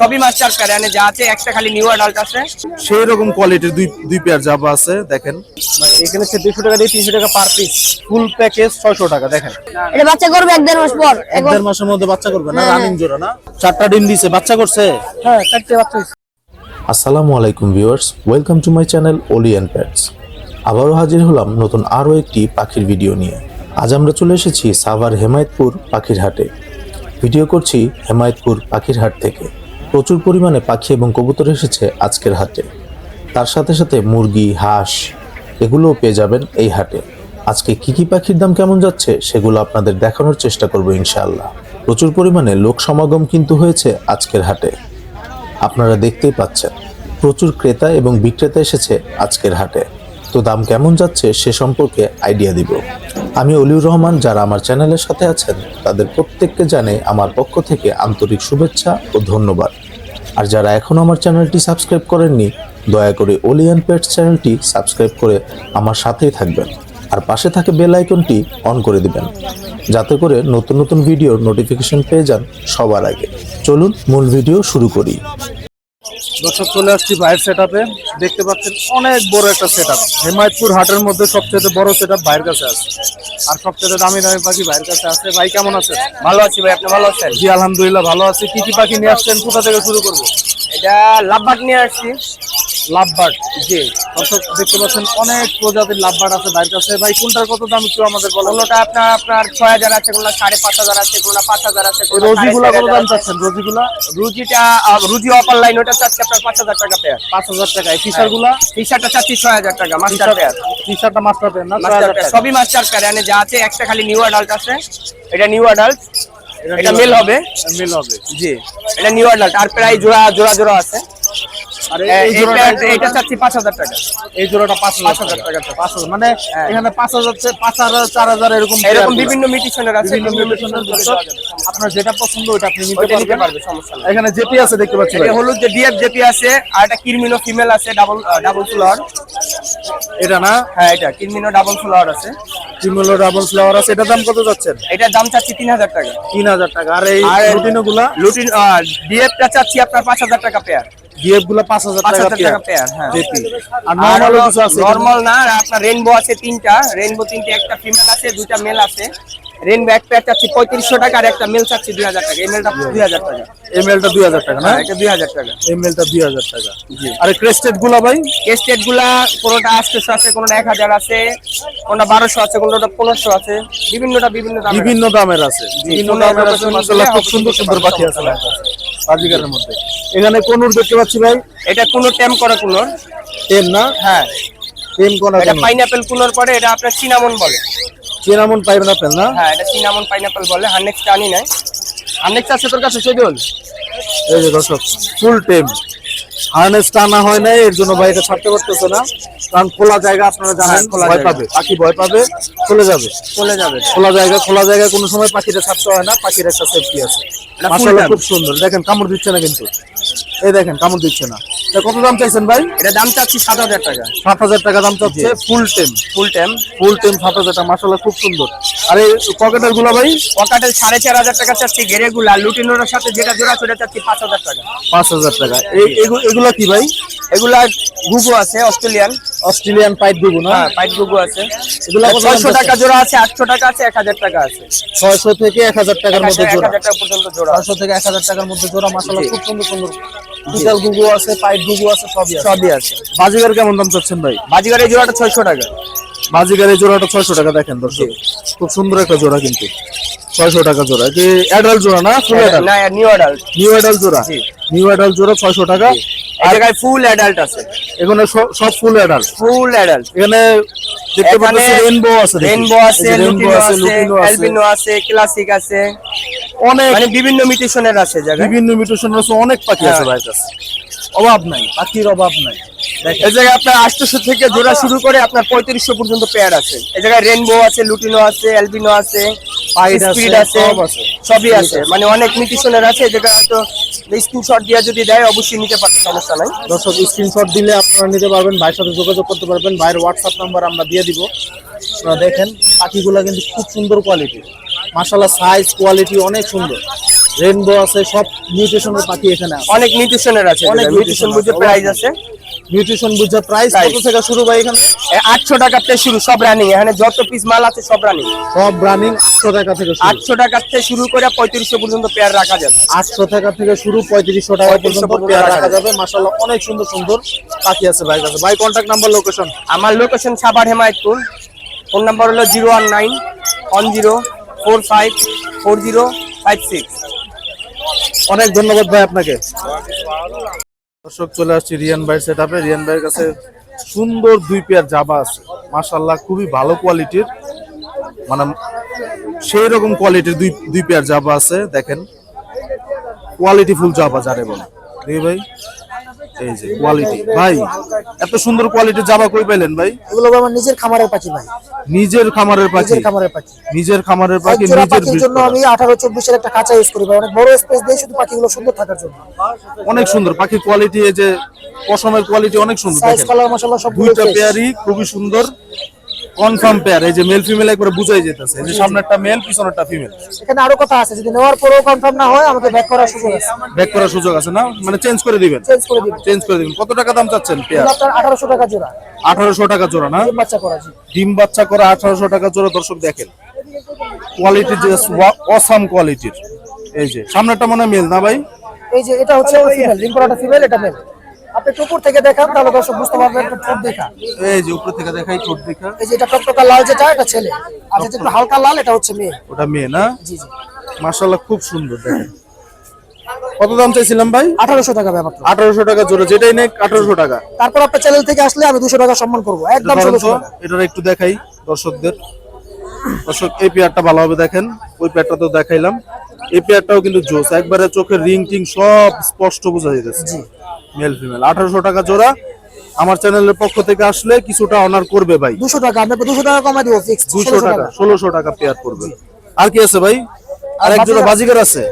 সবই master pad এখানে যা আছে একটা খালি নিউ অ্যাডাল্ট আছে। সেই রকম কোয়ালিটির দুই দুই পেয়ার জাবা আছে দেখেন। এখানে সে দুশো টাকা দিয়ে তিনশো টাকা পার পিস ফুল প্যাকেজ ছয়শো টাকা দেখেন। এটা বাচ্চা করবে এক দেড় মাস পর এক দেড় মাসের মধ্যে বাচ্চা করবে না রানিং জোড়া না? চারটা ডিম দিছে বাচ্চা করছে? হ্যাঁ চারটে বাচ্চা আসসালামু আলাইকুম viewers welcome to my channel pets আবারও হাজির হলাম নতুন আরও একটি পাখির ভিডিও নিয়ে। আজ আমরা চলে এসেছি সাভার হেমায়তপুর পাখির হাটে। ভিডিও করছি হেমায়তপুর পাখির হাট থেকে। প্রচুর পরিমাণে পাখি এবং কবুতর এসেছে আজকের হাটে। তার সাথে সাথে মুরগি, হাঁস, এগুলোও পেয়ে যাবেন এই হাটে। আজকে কি কি পাখির দাম কেমন যাচ্ছে সেগুলো আপনাদের দেখানোর চেষ্টা করব ইনশাআল্লাহ। প্রচুর পরিমাণে লোক সমাগম কিন্তু হয়েছে আজকের হাটে। আপনারা দেখতেই পাচ্ছেন, প্রচুর ক্রেতা এবং বিক্রেতা এসেছে আজকের হাটে। তো দাম কেমন যাচ্ছে সে সম্পর্কে আইডিয়া দিব। আমি অলিউর রহমান, যারা আমার চ্যানেলের সাথে আছেন, তাদের প্রত্যেককে জানে আমার পক্ষ থেকে আন্তরিক শুভেচ্ছা ও ধন্যবাদ। আর যারা এখনও আমার চ্যানেলটি সাবস্ক্রাইব করেননি, দয়া করে অলিয়ান পেটস চ্যানেলটি সাবস্ক্রাইব করে আমার সাথেই থাকবেন। আর পাশে থাকে বেল আইকনটি অন করে দিবেন, যাতে করে নতুন নতুন ভিডিওর নোটিফিকেশন পেয়ে যান সবার আগে। চলুন, মূল ভিডিও শুরু করি। দর্শক চলে আসছি ভাইয়ের সেট দেখতে পাচ্ছেন অনেক বড় একটা সেট আপ হেমায়তপুর হাটের মধ্যে সবচেয়ে বড় সেট আপ ভাইয়ের কাছে আছে। আর সবচেয়ে দামি দামি পাখি ভাইয়ের কাছে আছে। ভাই কেমন আছে ভালো আছি ভাই আপনি ভালো আছেন? জি আলহামদুলিল্লাহ ভালো আছি। কি কি পাখি নিয়ে আসছেন? কোথা থেকে শুরু করব? এটা লাভবাট নিয়ে আসছি। লাভবার্ড। জি দর্শক দেখতে পাচ্ছেন অনেক প্রজাতির লাভবার্ড আছে ভাইয়ের কাছে। ভাই কোনটার কত দাম একটু আমাদের বলো কোনোটা আপনার আপনার ছয় হাজার আছে কোনটা সাড়ে পাঁচ হাজার আছে কোনটা পাঁচ হাজার আছে রোজিগুলা কত দাম চাচ্ছেন? রোজিগুলা? রুজিটা রুজি অপার লাইন ওটা চাচ্ছি আপনার পাঁচ হাজার টাকা পেয়ার। পাঁচ হাজার টাকা। এই ফিশারগুলা টি শার্টটা চাচ্ছি ছয় হাজার টাকা মাস্টার পেয়ার। টি শার্টটা মাস্টার না পেয়ার টাকা। সবই মাস্টার পেয়ার এখানে যা আছে একটা খালি নিউ অ্যাডাল্ট আছে। এটা নিউ অ্যাডাল্ট এটা মেল হবে। মেল হবে। জি এটা নিউ অ্যাডাল্ট আর প্রায় জোড়া জোড়া জোড়া আছে। আর এই জোড়াটা এটা এটা চাচ্ছি টাকা। এই টাকা। মানে। এখানে এরকম এরকম বিভিন্ন মিটিশনের আছে আপনার যেটা পছন্দ ওটা আপনি নিতে পারবেন। সমস্যা নাই। এখানে জেপি আছে দেখতে পাচ্ছি এটা। হলুদ যে ডিএফ জেপি আছে আর একটা কিরমিনো ফিমেল আছে ডাবল ডাবল ফ্লোয়ার এটা না? হ্যাঁ এটা কিরমিনো ডাবল ফ্লোয়ার আছে। চিমলো ডাবল ফ্লাওয়ার আছে এটা দাম কত যাচ্ছেন? এটা দাম চাচ্ছি তিন হাজার টাকা। তিন হাজার টাকা। আর এই লুটিনো গুলা লুটিন ডিএফটা চাচ্ছি আপনার পাঁচ হাজার টাকা পেয়ার ডিএফগুলা পাঁচ হাজার টাকা পেয়ার হ্যাঁ। জেপি আর আর নর্মাল কিছু আছে নর্মাল না আপনার রেনবো আছে তিনটা। রেনবো তিনটে একটা ফিমেল আছে দুইটা মেল আছে। রেনবো এক পেয়ার চাচ্ছি পঁয়ত্রিশশো টাকা আর একটা মেল চাচ্ছি দুই হাজার টাকা। এই মেলটা দুই হাজার টাকা। এমএলটা দুই হাজার টাকা না? হ্যাঁ এটা দুই হাজার টাকা। এমএলটা দুই হাজার টাকা। আর ক্রেস্টেডগুলা ভাই? স্টেটগুলা কোনোটা আটশোশো আছে কোনোটা এক হাজার আছে কোনোটা বারোশো আছে কোনোটা পনেরোশো আছে। বিভিন্নটা বিভিন্ন। বিভিন্ন দামের আছে। বিভিন্ন দামের আছে খুব সুন্দর সুন্দর পাখি আছে বাজিগারের মধ্যে। এখানে কোনুর দেখতে পাচ্ছি ভাই। এটা কোনো টেম করা কুলোর টেম না? হ্যাঁ। টেম কোনা এটা পাইনাপেল কুলোর পরে এটা আপনার সিনামন বলে। চিনামন পাইনাপল না? হ্যাঁ এটা সিনামন পাইনাপেল বলে হানেক্স আনি নাই। হানেক্স আছে তোর কাছে সেগুল এই যে দর্শক ফুল টেম হার্নেসটা টানা হয় নাই এর জন্য ভাই এটা ছাড়তে পারতেছে না। কারণ খোলা জায়গা আপনারা জানেন ভয় পাবে পাখি ভয় পাবে চলে যাবে। চলে যাবে। খোলা জায়গা খোলা জায়গায় কোনো সময় পাখিটা ছাড়তে হয় না পাখির একটা সেফটি আছে। time। খুব সুন্দর। দেখেন কামড় দিচ্ছে না কিন্তু। এই দেখেন কামড় দিচ্ছে না। কত দাম চাইছেন ভাই? এটা দাম চাচ্ছি সাত হাজার টাকা। সাত হাজার টাকা দাম চাচ্ছে ফুল টেম ফুল টেম ফুল টেম সাত হাজার টাকা মাশাআল্লাহ খুব সুন্দর। আর এই পকেটেরগুলা ভাই? পকাটেল সাড়ে চার হাজার টাকা চাচ্ছি গেরে গুলা লুটিনোর সাথে যেটা জোড়া সেটা চাচ্ছি পাঁচ হাজার টাকা। পাঁচ হাজার টাকা। এই এগুলা কি ভাই? এগুলা গুগু আছে অস্ট্রেলিয়ান। অস্ট্রেলিয়ান পাইপ দুগু না? হ্যাঁ পাইট গুগু আছে। এগুলা কত দাম ছয়শো টাকা জোড়া আছে আটশো টাকা আছে এক হাজার টাকা আছে। ছয়শো থেকে এক হাজার টাকার মধ্যে জোড়া। হাজার টাকা পর্যন্ত জোড়া ছয়শো থেকে এক হাজার টাকার মধ্যে জোড়া মাসাল্লাহ খুব সুন্দর সুন্দর। বিশাল গুগু আছে পাইপ গুগু আছে সবই আছে। সবই আছে। বাজিগার কেমন দাম চাচ্ছেন ভাই? বাজিগারের জোড়াটা ছয়শো টাকা। বাজিগার জোড়াটা ছয়শো টাকা দেখেন দর্শক। খুব সুন্দর একটা জোড়া কিন্তু। ছয়শো টাকা জোড়া। কি অ্যাডাল্ট জোড়া না? ফুল অ্যাডাল্ট না নিউ অ্যাডাল্ট নিউ অ্যাডাল্ট জোড়া। নিউ অ্যাডাল্ট জোড়া ছয়শো টাকা। এই জায়গায় ফুল অ্যাডাল্ট আছে। এখানে সব- ফুল অ্যাডাল্ট ফুল অ্যাডাল্ট এখানে দেখতে এখানে পাচ্ছি রেনবো আছে রেনবো আছে লুটিনো আছে অ্যালবিনো আছে। ক্লাসিক আছে অনেক মানে বিভিন্ন মিউটেশনের আছে জায়গায়। বিভিন্ন মিউটেশন আছে অনেক পাখি আছে হ্যাঁ। ভাইয়ের কাছে অভাব নাই পাখির অভাব নাই। এই জায়গায় আপনার আটশোশো থেকে জোড়া শুরু করে আপনার পঁয়ত্রিশশো পর্যন্ত পেয়ার আছে। এই জায়গায় রেনবো আছে লুটিনো আছে অ্যালবিনো আছে স্পিড আছে সবই আছে। মানে অনেক মিউটেশনের আছে এই জায়গায় হয়তো স্ক্রিনশট দিয়ে যদি দেয় অবশ্যই নিতে পারবে সমস্যা নাই। দর্শক স্ক্রিনশট দিলে আপনারা নিতে পারবেন ভাইয়ের সাথে যোগাযোগ করতে পারবেন ভাইয়ের হোয়াটসঅ্যাপ নাম্বার আমরা দিয়ে দিব। আপনারা দেখেন পাখিগুলো কিন্তু খুব সুন্দর কোয়ালিটি মাশাল্লাহ সাইজ কোয়ালিটি অনেক সুন্দর। রেনবো আছে সব মিউটেশনের পাখি এখানে অনেক নিউট্রিশনের আছে অনেক নিউট্রিশন বুঝে প্রাইস আছে। মিউটেশন বুঝা প্রাইস। কত থেকে শুরু ভাই এখানে? আটশো টাকার থেকে শুরু সব রানিং এখানে যত পিস মাল আছে সব রানিং সব রানিং আটশো টাকা থেকে শুরু। আটশো টাকার থেকে শুরু করে পঁয়ত্রিশশো পর্যন্ত পেয়ার রাখা যাবে। আটশো টাকা থেকে শুরু পঁয়ত্রিশশো টাকা পর্যন্ত পেয়ার রাখা যাবে। মাসাল্লাহ অনেক সুন্দর সুন্দর পাখি আছে ভাই কাছে। ভাই কন্ট্যাক্ট নাম্বার লোকেশন আমার location Savar Hemayetpur. Phone number হলো zero one nine one zero four five four zero five six. অনেক ধন্যবাদ ভাই আপনাকে। দর্শক, চলে আসছি রিয়ান ভাইয়ের সেট আপে রিয়ান ভাইয়ের কাছে সুন্দর দুই পেয়ার জাবা আছে। মাসাল্লাহ খুবই ভালো কোয়ালিটির মানে সেই রকম কোয়ালিটির দুই দুই পেয়ার জাবা আছে, দেখেন। কোয়ালিটি ফুল জাবা যারে বলে। দেখি ভাই? এই যে কোয়ালিটি ভাই এত সুন্দর কোয়ালিটির জাবা কই পাইলেন ভাই? এগুলো আমার নিজের খামারের পাখি ভাই। নিজের খামারের পাখি। নিজের খামারের পাখি। নিজের খামারের পাখি নিজের জন্য আমি আমি আঠারো চব্বিশের একটা কাঁচা ইউজ করি ভাই। অনেক বড় স্পেস দেই শুধু পাখিগুলো সুন্দর থাকার জন্য। অনেক সুন্দর। পাখির কোয়ালিটি এই যে পশমের কোয়ালিটি অনেক সুন্দর সাইজ কালার মাশাআল্লাহ সব দুইটা পেয়ারই খুবই সুন্দর। কনফার্ম পেয়ার এই যে মেল ফিমেল একবারে বুঝাই যেতেছে এই যে সামনেরটা মেল পিছনেরটা ফিমেল এখানে আরও কথা আছে যদি নেওয়ার পরেও কনফার্ম না হয় আমাকে ব্যাক করার সুযোগ আছে। ব্যাক করার সুযোগ আছে না? মানে চেঞ্জ করে দিবেন? চেঞ্জ করে দিবেন। চেঞ্জ করে দিবেন। কত টাকা দাম চাচ্ছেন পেয়ার এগুলো আপনার আঠারোশো টাকা জোড়া। আঠারোশো টাকা জোড়া না? ডিম বাচ্চা করা জি ডিম বাচ্চা করে আঠারোশো টাকা জোড়া দর্শক দেখেন। কোয়ালিটি যে অসাম কোয়ালিটির এই যে সামনেরটা মনে হয় মেল না ভাই? এই যে এটা হচ্ছে ফিমেল রিং করাটা ফিমেল এটা মেল একটু উপর থেকে দেখান তাহলে দর্শক বুঝতে পারবেন একটু ঠোঁট দেখা। এই যে উপর থেকে দেখাই ঠোঁট দেখা। এই যে এটা টকটকা লাল যেটা এটা ছেলে। আর যেটা একটু হালকা লাল এটা হচ্ছে মেয়ে। ওটা মেয়ে না? জি জি। মাশাল্লাহ খুব সুন্দর দেখেন। কত দাম চাইছিলাম ভাই? আঠারোশো টাকা ব্যাপার আঠারোশো টাকা জোড়া যেটাই নেক আঠারোশো টাকা। তারপর আপনার চ্যানেল থেকে আসলে আমি দুশো টাকা সম্মান করব। একদম এটার একটু দেখাই দর্শকদের। দর্শক এই পেয়ারটা ভালোভাবে দেখেন। ওই পেয়ারটা তো দেখাইলাম। এই পেয়ারটাও কিন্তু জোস একবারে চোখের রিং টিং সব স্পষ্ট বোঝা যাইতেছে। জি। মেল ফিমেল আঠারোশো টাকা জোড়া আমার চ্যানেলের পক্ষ থেকে আসলে কিছুটা অনার করবে ভাই। দুশো টাকা আমি দুশো টাকা কমাই দিব ফিক্স দুশো টাকা ষোলোশো টাকা পেয়ার করবে আর কি আছে ভাই? আর এক জোড়া বাজিগার আছে?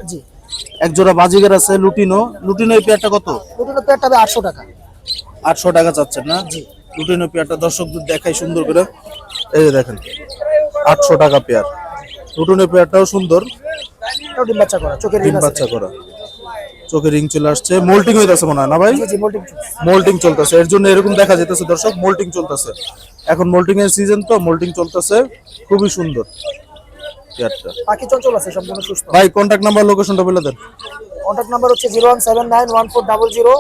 এক জোড়া বাজিগার আছে লুটিনো। লুটিনো এই পেয়ারটা কত? লুটিনো পেয়ারটা হবে আটশো টাকা। আটশো টাকা চাচ্ছেন না? লুটিনো পেয়ারটা দর্শকদের দেখাই সুন্দর করে। এই যে দেখেন আটশো টাকা পেয়ার লুটিনো পেয়ারটাও সুন্দর। ডিম বাচ্চা করা চোখের ডিম বাচ্চা করা। চোখে রিং চলে আসছে। মোল্টিং হইতাছে মনে হয় না ভাই? মোল্টিং চলতেছে। এর জন্য এরকম দেখা যেতেছে দর্শক মোল্টিং চলতেছে। এখন মোল্টিং এর সিজন তো মোল্টিং চলতেছে। খুবই সুন্দর পেয়ারটা পাখি চঞ্চল আছে সম্পূর্ণ সুস্থ। ভাই নাম্বার লোকেশনটা বলে দেন। কন্ট্যাক্ট নাম্বার হচ্ছে zero one seven nine one four double zero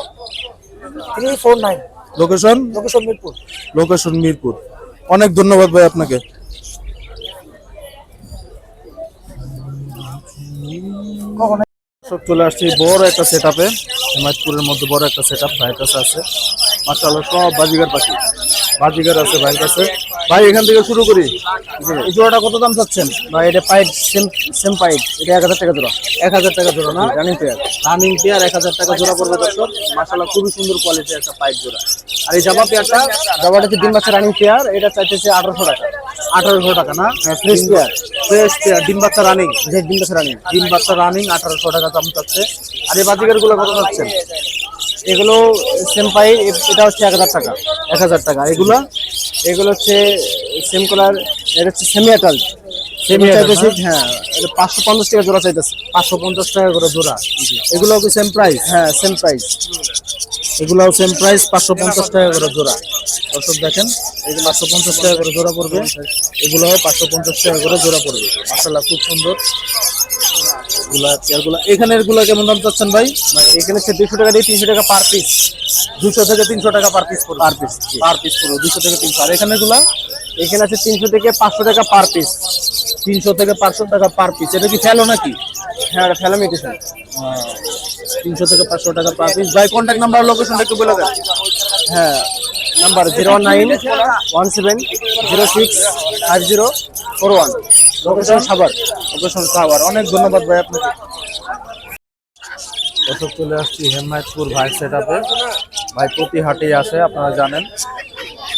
three four nine location location Mirpur. Location Mirpur. অনেক ধন্যবাদ ভাই আপনাকে। কখন? সব চলে আসছি বড় একটা সেট আপে হিমায়তপুরের মধ্যে বড় একটা সেট আপ ভাইয়ের কাছে আছে। মাসাল্লাহ সব বাজিগার পাখি। বাজিগার আছে ভাইয়ের কাছে। ভাই এখান থেকে শুরু করি। এই জোড়াটা কত দাম চাচ্ছেন? ভাই এটা পাইট সেম সেম পাইট। এটা এক হাজার টাকা জোড়া। এক হাজার টাকা জোড়া না? রানিং পেয়ার রানিং পেয়ার এক হাজার টাকা জোড়া পড়বে দর্শক। মাসাল্লাহ খুবই সুন্দর কোয়ালিটির একটা পাইপ জোড়া। আর এই জামা পেয়ারটা হচ্ছে ডিম বাচ্চা রানিং পেয়ার এটা চাইতেছে আঠারোশো টাকা। আঠারোশো টাকা না? Fresh pair. Fresh pair. ডিম বাচ্চা রানিং যে ডিম বাচ্চা রানিং ডিম বাচ্চা রানিং আঠারোশো টাকা দাম চাচ্ছে। আর এই বাজিগারগুলো কত চাচ্ছেন? এগুলো সেম পাই এটা হচ্ছে এক হাজার টাকা। এক হাজার টাকা। এগুলো? এগুলো হচ্ছে সেম কালার এটা হচ্ছে সেমি অ্যাটাল সেমি চাইতেছি হ্যাঁ এটা পাঁচশো পঞ্চাশ টাকা জোড়া চাইতেছে। পাঁচশো পঞ্চাশ টাকা করে জোড়া। এগুলোও কি সেম প্রাইস হ্যাঁ সেম প্রাইস এগুলাও সেম প্রাইস পাঁচশো পঞ্চাশ টাকা করে জোড়া। দর্শক দেখেন এই পাঁচশো পঞ্চাশ টাকা করে জোড়া পড়বে এগুলোও পাঁচশো পঞ্চাশ টাকা করে জোড়া পড়বে। মাসাল্লাহ খুব সুন্দর। এগুলা চেয়ারগুলা এখানেরগুলা কেমন দাম চাচ্ছেন ভাই? এখানে হচ্ছে দুশো টাকা দিয়ে তিনশো টাকা পার পিস দুশো থেকে তিনশো টাকা per piece per piece per piece পড়বে দুশো থেকে তিনশো। আর এখানে গুলা এখানে আছে তিনশো থেকে পাঁচশো টাকা পার পিস তিনশো থেকে পাঁচশো টাকা পার পিস এটা কি ফেলো নাকি? হ্যাঁ এটা ফেলা মিটেশন তিনশো থেকে পাঁচশো টাকা পার পিস ভাই কন্ট্যাক্ট নাম্বার লোকেশনটা একটু বলে দেন। হ্যাঁ number zero nine one seven zero six five zero four one location Savar location Savar অনেক ধন্যবাদ ভাই আপনাকে। দর্শক চলে আসছি হেমায়তপুর ভাই সেট আপে ভাই প্রতি হাটেই আসে আপনারা জানেন।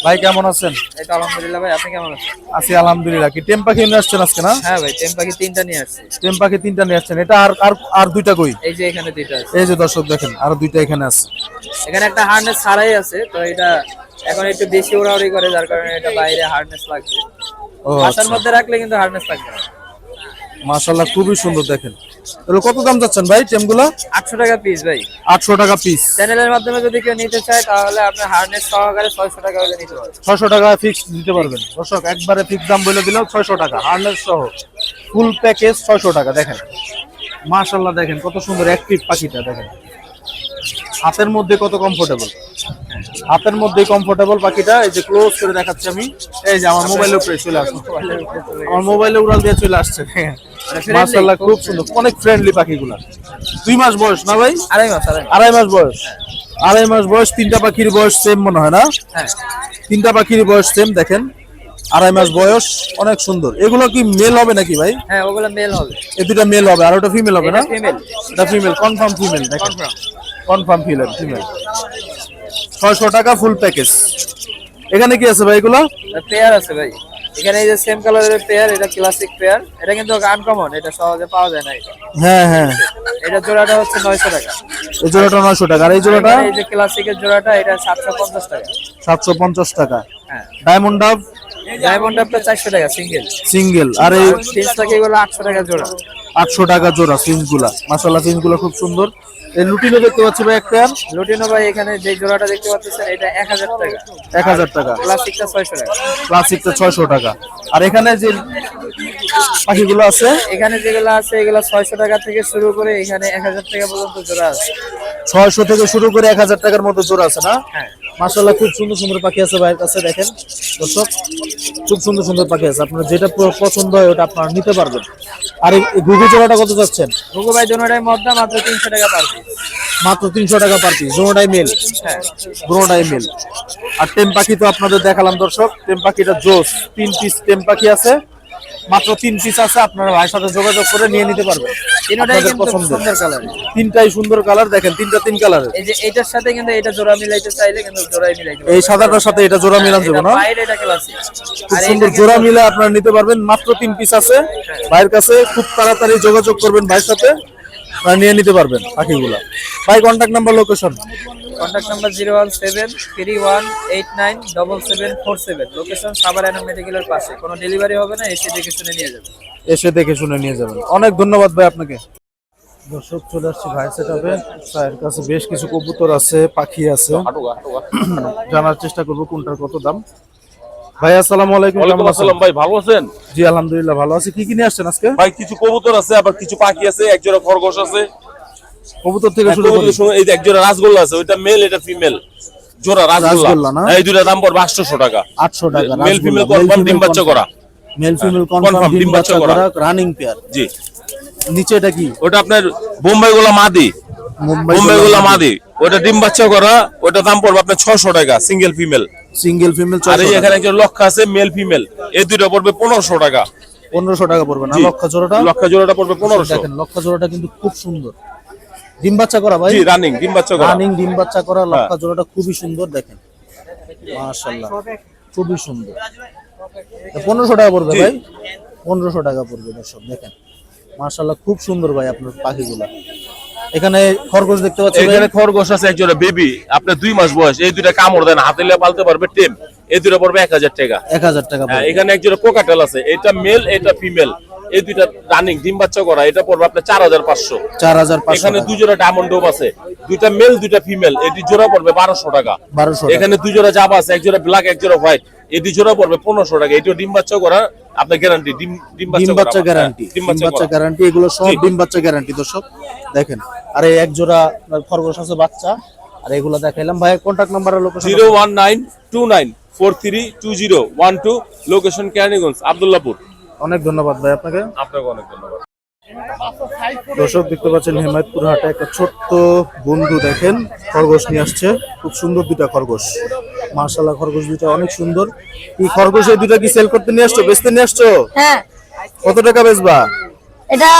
ভাই কেমন আছেন? এটা আলহামদুলিল্লাহ ভাই আপনি কেমন আছেন? আছি আলহামদুলিল্লাহ। কি টেম পাখি নিয়ে আসছেন আজকে না? হ্যাঁ ভাই টেম পাখি তিনটা নিয়ে আসছি। টেম পাখি তিনটা নিয়ে আসছেন? এটা আর আর আর দুইটা কই? এই যে এখানে দুইটা আছে। এই যে দর্শক দেখেন আর দুইটা এখানে আছে। এখানে একটা হার্নেস ছাড়াই আছে তো এটা এখন একটু বেশি ওড়াউড়ি করে যার কারণে এটা বাইরে হার্নেস লাগবে ও বাসার। মধ্যে রাখলে কিন্তু হার্নেস লাগবে না। মাশাল্লাহ খুবই সুন্দর দেখেন। এগুলো কত দাম যাচ্ছেন ভাই টেমগুলো? আটশো টাকা পিস ভাই। আটশো টাকা পিস চ্যানেলের মাধ্যমে যদি কেউ নিতে চায় তাহলে আপনি হার্নেস সহকারে ছয়শো টাকা হলে নিতে পারবেন। ছয়শো টাকা ফিক্স দিতে পারবেন। দর্শক একবারে ফিক্স দাম বলে দিলাম ছয়শো টাকা। হার্নেস সহ ফুল প্যাকেজ ছয়শো টাকা দেখেন। মাশাল্লাহ দেখেন কত সুন্দর অ্যাক্টিভ পাখিটা দেখেন। হাতের মধ্যে কত কমফোর্টেবল হাতের মধ্যে কমফোর্টেবল পাখিটা এই যে ক্লোজ করে দেখাচ্ছি আমি। এই যে আমার মোবাইলের উপরে চলে আসছে। আমার মোবাইলে উড়াল দিয়ে চলে আসছে। মাশাল্লাহ খুব সুন্দর। অনেক ফ্রেন্ডলি পাখিগুলো। দুই মাস বয়স না ভাই? আড়াই মাস আড়াই মাস। বয়স। আড়াই মাস বয়স তিনটা পাখির বয়স সেম মনে হয় না? হ্যাঁ। তিনটা পাখির বয়স সেম দেখেন। আড়াই মাস বয়স অনেক সুন্দর। এগুলো কি মেল হবে নাকি ভাই? হ্যাঁ ওগুলো মেল হবে। এই দুটা মেল হবে আর ওটা ফিমেল হবে না? ফিমেল এটা ফিমেল কনফার্ম ফিমেল দেখেন। কনফার্ম ফিমেল ফিমেল ছয়শো টাকা ফুল প্যাকেজ এখানে কি আছে ভাই এগুলো? পেয়ার আছে ভাই। এখানে এই যে সেম কালারের পেয়ার এটা ক্লাসিক পেয়ার এটা কিন্তু আনকমন এটা সহজে পাওয়া যায় না হ্যাঁ হ্যাঁ। এটা জোড়াটা হচ্ছে নয়শো টাকা। এই জোড়াটা নয়শো টাকা আর এই জোড়াটা? এই যে ক্লাসিকের জোড়াটা এটা সাতশো পঞ্চাশ টাকা। সাতশো পঞ্চাশ টাকা। হ্যাঁ। ডায়মন্ড ডাব ডায়মন্ড আপটা চারশো টাকা সিঙ্গেল সিঙ্গেল আর এই তিনশ টাকা এগুলো আটশো টাকা জোড়া। আটশো টাকা জোড়া সিঞ্চগুলা। মাসাল্লাহ সিঞ্চগুলা খুব সুন্দর। এই লুটিনও দেখতে পাচ্ছি ভাই একটা লুটিনো ভাই এখানে যে জোড়াটা দেখতে পাচ্ছেন এটা এক হাজার টাকা। এক হাজার টাকা। ক্লাসিকটা ছয়শো টাকা। ক্লাসিকটা ছয়শো টাকা। আর এখানে যে পাখিগুলো আছে? এখানে যেগুলো আছে এগুলো ছয়শো টাকা থেকে শুরু করে এখানে এক হাজার টাকা পর্যন্ত জোড়া আছে। ছয়শো থেকে শুরু করে এক হাজার টাকার মতো জোড়া আছে না? হ্যাঁ। মাসাল্লাহ খুব সুন্দর সুন্দর পাখি আছে ভাইয়ের কাছে দেখেন। দর্শক খুব সুন্দর সুন্দর পাখি আছে। আপনার যেটা পছন্দ হয় ওটা আপনারা নিতে পারবেন। আর ঘুঘু জোড়াটা কত যাচ্ছেন ঘুঘু ভাই দোনোটাই মধ্যা মাত্র তিনশো টাকা পার মাত্র তিনশো টাকা পার পিস দুটাই মেল হ্যাঁ। দুটাই মেল আর টেম পাখি তো আপনাদের দেখালাম দর্শক। টেম পাখিটা জোস। তিন পিস টেম পাখি আছে। মাত্র তিন পিস আছে আপনারা ভাইয়ের সাথে যোগাযোগ করে নিয়ে নিতে পারবেন। আপনাদের তিনটাই সুন্দর কালার দেখেন তিনটা তিন কালার এই যে এটার সাথে কিন্তু এটা জোড়া মিলাইতে চাইলে কিন্তু জোড়াই মিলাইতে এই সাদাটার সাথে এটা জোড়া মিলান যাবে না? বাইরে এটা ক্লাসিক খুব সুন্দর জোড়া মিলে আপনারা নিতে পারবেন মাত্র তিন পিস আছে। ভাইয়ের কাছে খুব তাড়াতাড়ি যোগাযোগ করবেন ভাইয়ের সাথে। নিয়ে নিতে পারবেন পাখিগুলা। ভাই contact number location contact number zero one seven three one eight nine double seven four seven location Savar অ্যানো মেডিকেলের পাশে। কোনো ডেলিভারি হবে না এসে দেখে শুনে নিয়ে যাবে। এসে দেখে শুনে নিয়ে যাবেন। অনেক ধন্যবাদ ভাই আপনাকে। দর্শক চলে আসছি ভাইয়ের সেটাপে ভাইয়ের কাছে বেশ কিছু কবুতর আছে পাখি আছে। জানার চেষ্টা করব কোনটার কত দাম। ভাই আসসালামু আলাইকুম ওয়ালাইকুম কেমন আছেন? ভাই ভালো আছেন? জি আলহামদুলিল্লাহ ভালো আছি। কি কি নিয়ে আসছেন আজকে? ভাই কিছু কবুতর আছে আবার কিছু পাখি আছে এক জোড়া খরগোশ আছে। কবুতর থেকে শুরু করি। এই রাসগোল্লা আছে ওইটা মেল এটা ফিমেল জোড়া রাসগোল্লা। না? এই দুইটা দাম পড়বে আটশোশো টাকা। আটশো টাকা মেল ফিমেল কনফার্ম ডিম বাচ্চা করা। মেল ফিমেল কনফার্ম ডিম বাচ্চা করা। রানিং পেয়ার জি। নিচে এটা কি? ওটা আপনার বোম্বাই গোলা মাদি। বোম্বাই গোলা মাদি। ওটা ডিম বাচ্চা করা ওটা দাম পড়বে আপনার ছশো টাকা সিঙ্গেল ফিমেল সিঙ্গেল ফিমেল আর এই এখানে একজন লক্ষ্য আছে মেল ফিমেল এই দুইটা পড়বে পনেরোশো টাকা। পনেরোশো টাকা পড়বে না? জি। লক্ষা জোড়াটা? লক্ষ্য জোড়াটা পড়বে পনেরোশো। দেখেন লক্ষা জোড়াটা কিন্তু খুব সুন্দর। ডিম বাচ্চা করা ভাই? জি রানিং ডিম বাচ্চা করা। রানিং ডিম বাচ্চা করা লক্ষা জোড়াটা খুবই সুন্দর দেখেন। মাশাআল্লাহ খুবই সুন্দর। পনেরোশো টাকা পড়বে ভাই? পনেরোশো টাকা পড়বে দর্শক দেখেন। মাশাআল্লাহ খুব সুন্দর ভাই আপনার পাখিগুলা। এখানে খরগোশ দেখতে পাচ্ছি এখানে খরগোশ আছে একজোড়া বেবি। আপনার দুই মাস বয়স এই দুইটা কামড় দেন হাতে লিয়ে পালতে পারবে টেম এই দুইটা পড়বে এক হাজার টাকা। এক হাজার টাকা হ্যাঁ, এখানে একজোড়া কোকাটেল আছে এটা মেল এটা ফিমেল এই দুইটা রানিং ডিম বাচ্চা করা এটা পড়বে আপনার চার হাজার পাঁচশো। চার হাজার পাঁচশো এখানে দুই জোড়া ডায়মন্ড ডোব আছে দুইটা মেল দুইটা ফিমেল এটি জোড়া পড়বে বারোশো টাকা। বারোশো এখানে দুই জোড়া জাবা আছে এক জোড়া ব্ল্যাক এক জোড়া হোয়াইট দুই জোড়া পড়বে পনেরোশো টাকা। এটিও ডিম বাচ্চা করা আপনার গ্যারান্টি ডিম ডিম ডিম বাচ্চা গ্যারান্টি ডিম বাচ্চা গ্যারান্টি এগুলো সব ডিম বাচ্চা গ্যারান্টি দর্শক দেখেন। আর এক জোড়া খরগোশ আছে বাচ্চা আর এগুলো দেখাইলাম। ভাই contact number location zero one nine two nine four three two zero one two location Kaniganj Abdullahpur. অনেক ধন্যবাদ ভাই আপনাকে। আপনাকে অনেক ধন্যবাদ। দর্শক দেখতে পাচ্ছেন হেমায়তপুর হাটে একটা ছোট্ট বন্ধু দেখেন খরগোশ নিয়ে আসছে। খুব সুন্দর দুটা খরগোশ। মার্শাল্লাহ খরগোশ দুটা অনেক সুন্দর। এই খরগোশ এই দুটা কি সেল করতে নিয়ে আসছো বেচতে নিয়ে আসছো? হ্যাঁ। কত টাকা বেচবা? এটা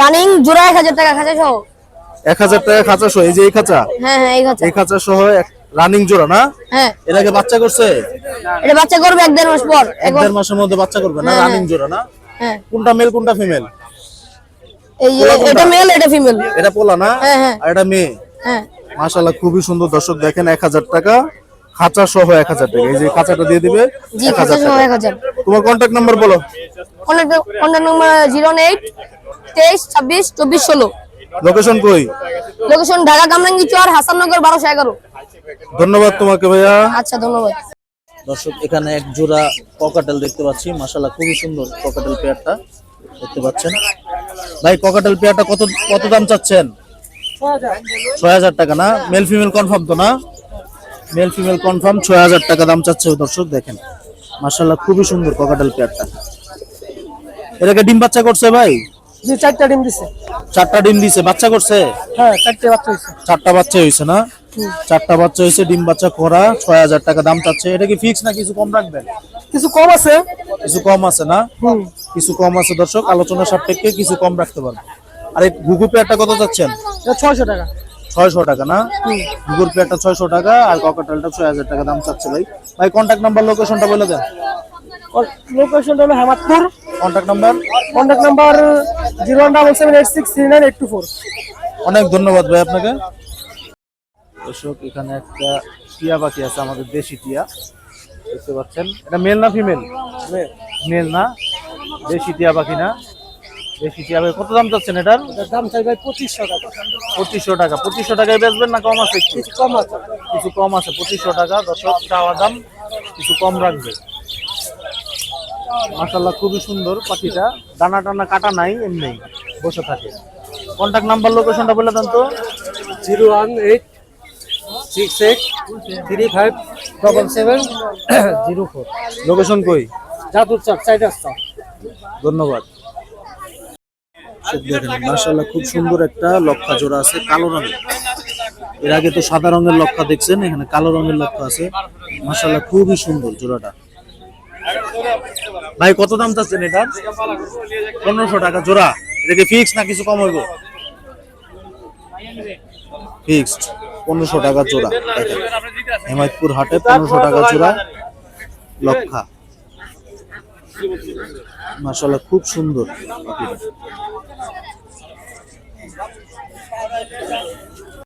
রানিং জোড়া এক হাজার টাকা খাঁচা সহ। এক হাজার টাকা খাঁচা সহ এই যে এই খাঁচা? হ্যাঁ হ্যাঁ এই খাঁচা। এই খাঁচা সহ রানিং জোড়া না? হ্যাঁ। এর আগে বাচ্চা করছে? এটা বাচ্চা করবে এক দেড় মাস পর। এক দেড় মাসের মধ্যে বাচ্চা করবে না হ্যাঁ, রানিং জোড়া না? হ্যাঁ। কোনটা মেল কোনটা ফিমেল এই এটা মেল এটা ফিমেল এটা পোলা না? হ্যাঁ, হ্যাঁ। আর এটা মেয়ে? হ্যাঁ। মাশাল্লাহ খুবই সুন্দর। দর্শক দেখেন এক হাজার টাকা। খাঁচা সহ এক হাজার টাকা। এই যে খাঁচাটা দিয়ে দিবে জি খাঁচা সহ এক হাজার। তোমার কন্ট্যাক্ট নাম্বার বলো। কন্ট্যাক্ট জিরো এইট তেইশ ছাব্বিশ চব্বিশ ষোলো। লোকেশন কই? লোকেশন ঢাকা কামরাঙ্গি চর হাসাননগর বারোশো এগারো। ধন্যবাদ তোমাকে ভাইয়া। আচ্ছা ধন্যবাদ। দর্শক এখানে এক জোড়া ককাটেল দেখতে পাচ্ছি। মাশাল্লাহ খুবই সুন্দর ককাটেল পেয়ারটা দেখতে পাচ্ছেন। ভাই ককাটেল পেয়ারটা কত কত দাম চাচ্ছেন? ছয় হাজার। টাকা না? মেল ফিমেল কনফার্ম তো না? মেল ফিমেল কনফার্ম ছয় হাজার টাকা দাম চাচ্ছে দর্শক দেখেন। মাশাল্লাহ খুবই সুন্দর ককাটেল পেয়ারটা এটাকে ডিম বাচ্চা করছে ভাই? জি চারটা ডিম দিছে। চারটা ডিম দিছে বাচ্চা করছে? হ্যাঁ চারটে বাচ্চা চারটা না? চারটা বাচ্চা ডিম বাচ্চা করা ছয় হাজার টাকা দাম চাচ্ছে। এটা কি ফিক্স না কিছু কম রাখবেন? কিছু কম আছে। কিছু কম আছে না? কিছু কম আছে দর্শক আলোচনা সাপেক্ষে কিছু কম রাখতে আর এই ঘুঘু পেয়ারটা কত এটা ছয়শো টাকা। ছয়শো টাকা না? ঘুঘুর পেয়ারটা ছয়শো টাকা আর ককাটালটা ছয় হাজার টাকা দাম চাচ্ছে ভাই। ভাই কন্ট্যাক্ট নাম্বার লোকেশনটা বলে দেন। লোকেশনটা হলো Hemayetpur. Contact number contact number zero one double seven eight six three nine eight two four. অনেক ধন্যবাদ ভাই আপনাকে। দর্শক এখানে একটা টিয়া পাখি আছে আমাদের দেশি টিয়া। দেখতে পাচ্ছেন? এটা মেল না ফিমেল মেল না। দেশি টিয়া পাখি না। দেশি পাখি কত দাম চাচ্ছেন এটার? দাম চাই ভাই পঁচিশশো টাকা। পঁচিশশো টাকা। পঁচিশশো টাকায় বেচবেন না কম আছে কিছু কম আছে। কিছু কম আছে পঁচিশশো টাকা। দর্শক চাওয়া দাম কিছু কম রাখবে। মাসাল্লাহ খুবই সুন্দর পাখিটা। দানা টানা কাটা নাই এমনি বসে থাকে। কন্ট্যাক্ট নাম্বার লোকেশনটা বলে দেন তো। Zero one eight six eight three five double seven zero four. Location কই? জাদুর চক সাইড আসতাম ধন্যবাদ। দেখেন মাসাল্লাহ খুব সুন্দর একটা লক্ষা জোড়া আছে কালো রঙের। এর আগে তো সাদা রঙের লক্ষা দেখছেন এখানে কালো রঙের লক্ষা আছে। মাসাল্লাহ খুবই সুন্দর জোড়াটা। ভাই কত দাম চাচ্ছেন এটা? পনেরোশো টাকা জোড়া। এটা কি ফিক্স না কিছু কম হইব? ফিক্সড পনেরোশো টাকা জোড়া। হেমায়তপুর হাটে পনেরোশো টাকা জোড়া লক্ষা মাশাআল্লাহ খুব সুন্দর।